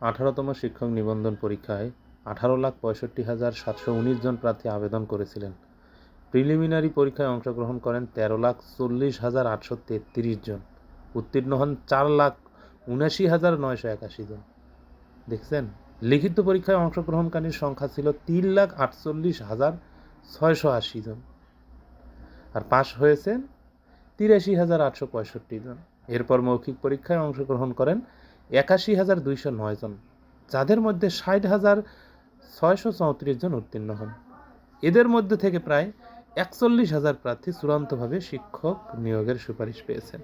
আঠারোতম শিক্ষক নিবন্ধন পরীক্ষায় আঠারো লাখ পঁয়ষট্টি হাজার সাতশো উনিশ জন প্রার্থী আবেদন করেছিলেন। প্রিলিমিনারি পরীক্ষায় অংশগ্রহণ করেন তেরো লাখ চল্লিশ হাজার আটশো তেত্রিশ জন। উত্তীর্ণ হন চার লাখ উনাশি হাজার নয়শো একাশি জন। দেখছেন? লিখিত পরীক্ষায় অংশগ্রহণকারীর সংখ্যা ছিল তিন লাখ আটচল্লিশ হাজার ছয়শো আশি জন। আর পাশ হয়েছেন তিরাশি হাজার আটশো পঁয়ষট্টি জন। এরপর মৌখিক পরীক্ষায় অংশগ্রহণ করেন একাশি হাজার দুইশো নয় জন, যাদের মধ্যে ষাট হাজার ছয়শো চৌত্রিশ জন উত্তীর্ণ হন। এদের মধ্যে থেকে প্রায় একচল্লিশ হাজার প্রার্থী চূড়ান্তভাবে শিক্ষক নিয়োগের সুপারিশ পেয়েছেন।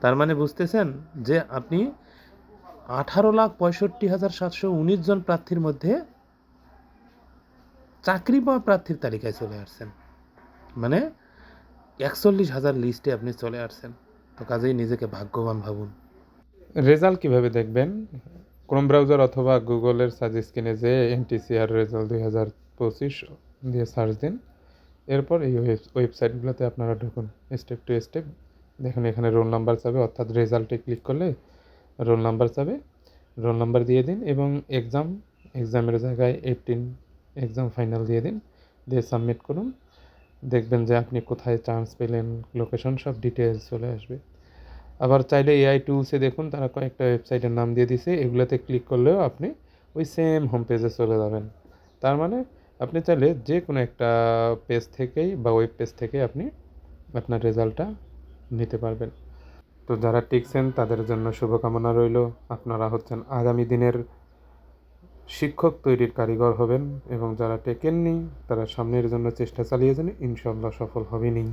তার মানে বুঝতেছেন যে আপনি আঠারো লাখ পঁয়ষট্টি হাজার সাতশো উনিশ জন প্রার্থীর মধ্যে চাকরি পাওয়া প্রার্থীর তালিকায় চলে আসছেন। মানে একচল্লিশ হাজার লিস্টে আপনি চলে আসছেন। তো কাজেই নিজেকে ভাগ্যবান ভাবুন। রেজাল্ট কীভাবে দেখবেন? ক্রোম ব্রাউজার অথবা গুগলের সার্চ স্ক্রিনে যে এনটিসিআর রেজাল্ট দুই হাজার পঁচিশ দিয়ে সার্চ দিন। এরপর এই ওয়েব- ওয়েবসাইটগুলোতে আপনারা ঢুকুন। স্টেপ টু স্টেপ দেখুন, এখানে রোল নাম্বার চাবে, অর্থাৎ রেজাল্টে ক্লিক করলে রোল নাম্বার চাবে। রোল নাম্বার দিয়ে দিন এবং এক্সাম এক্সামের জায়গায় এইটিন এক্সাম ফাইনাল দিয়ে দিন, দিয়ে সাবমিট করুন। দেখবেন যে আপনি কোথায় চান্স পেলেন লোকেশন সব ডিটেলস চলে আসবে। আবার চাইলে এআই টুলসে দেখুন, তারা কয়েকটা ওয়েবসাইটের নাম দিয়ে দিছে, এগুলোতে ক্লিক করলেও আপনি ওই সেম হোম পেজে চলে যাবেন। তার মানে আপনি চাইলে যে কোনো একটা পেজ থেকেই বা ওয়েব পেজ থেকে আপনি আপনার রেজাল্টটা নিতে পারবেন। তো যারা টিকছেন তাদের জন্য শুভকামনা রইল। আপনারা হচ্ছেন আগামী দিনের শিক্ষক তৈরির কারিগর হবেন এবং যারা টেকেননি, তারা সামনের জন্য চেষ্টা চালিয়ে যান ইনশাল্লাহ সফল হবেনই।